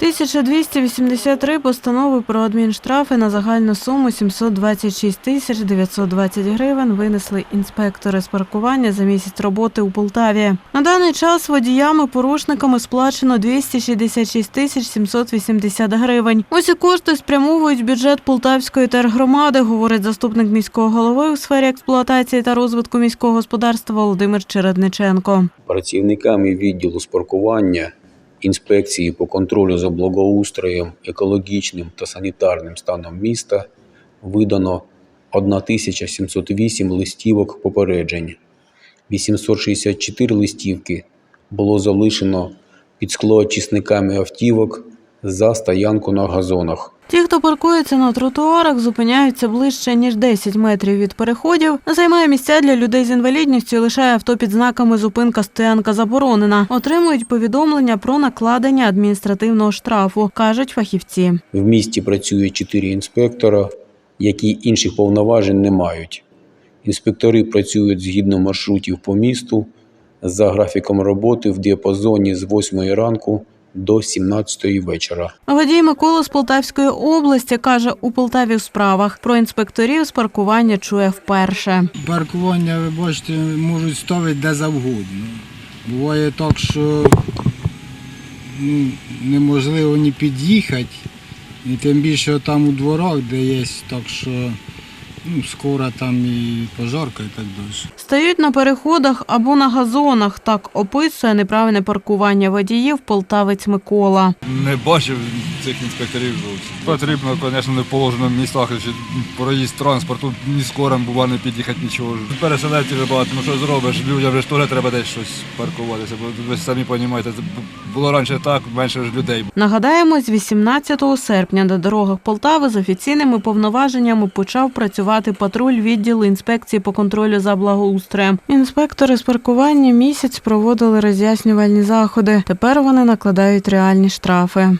1283 постанови про адмінштрафи на загальну суму 726 тисяч 920 гривень винесли інспектори з паркування за місяць роботи у Полтаві. На даний час водіями-порушниками сплачено 266 тисяч 780 гривень. Усі кошти спрямовують бюджет Полтавської тергромади, говорить заступник міського голови у сфері експлуатації та розвитку міського господарства Володимир Чередниченко. працівниками відділу з паркування інспекції по контролю за благоустроєм, екологічним та санітарним станом міста видано 1708 листівок попереджень. 864 листівки було залишено під склоочисниками автівок за стоянку на газонах. Ті, хто паркується на тротуарах, зупиняються ближче ніж 10 метрів від переходів, займає місця для людей з інвалідністю, і лишає авто під знаками зупинка стоянка заборонена. Отримують повідомлення про накладення адміністративного штрафу, кажуть фахівці. В місті працює 4 інспектора, які інших повноважень не мають. Інспектори працюють згідно маршрутів по місту за графіком роботи в діапазоні з 8 ранку до 17 вечора. Водій Микола з Полтавської області каже, у Полтаві в справах про інспекторів з паркування чує вперше. Паркування, ви бачите, можуть ставити де завгодно. Буває так, що ну, неможливо ні під'їхати, і тим більше там у дворах, де є, так що ну, скоро там і пожарка і так далі. Стають на переходах або на газонах. Так описує неправильне паркування водіїв полтавець Микола. Не бачив цих інспекторів зовсім. Потрібно, звісно, не в положеному містах, що проїзд транспорту ні скором бува не під'їхати нічого. Переселенців вже багато, ну що зробиш, людям вже теж треба десь щось паркуватися, бо ви самі розумієте, це було раніше так, менше ж людей. Нагадаємо, з 18 серпня на дорогах Полтави з офіційними повноваженнями почав працювати патруль відділу інспекції по контролю за благоустроєм. Інспектори з паркування місяць проводили роз'яснювальні заходи. Тепер вони накладають реальні штрафи.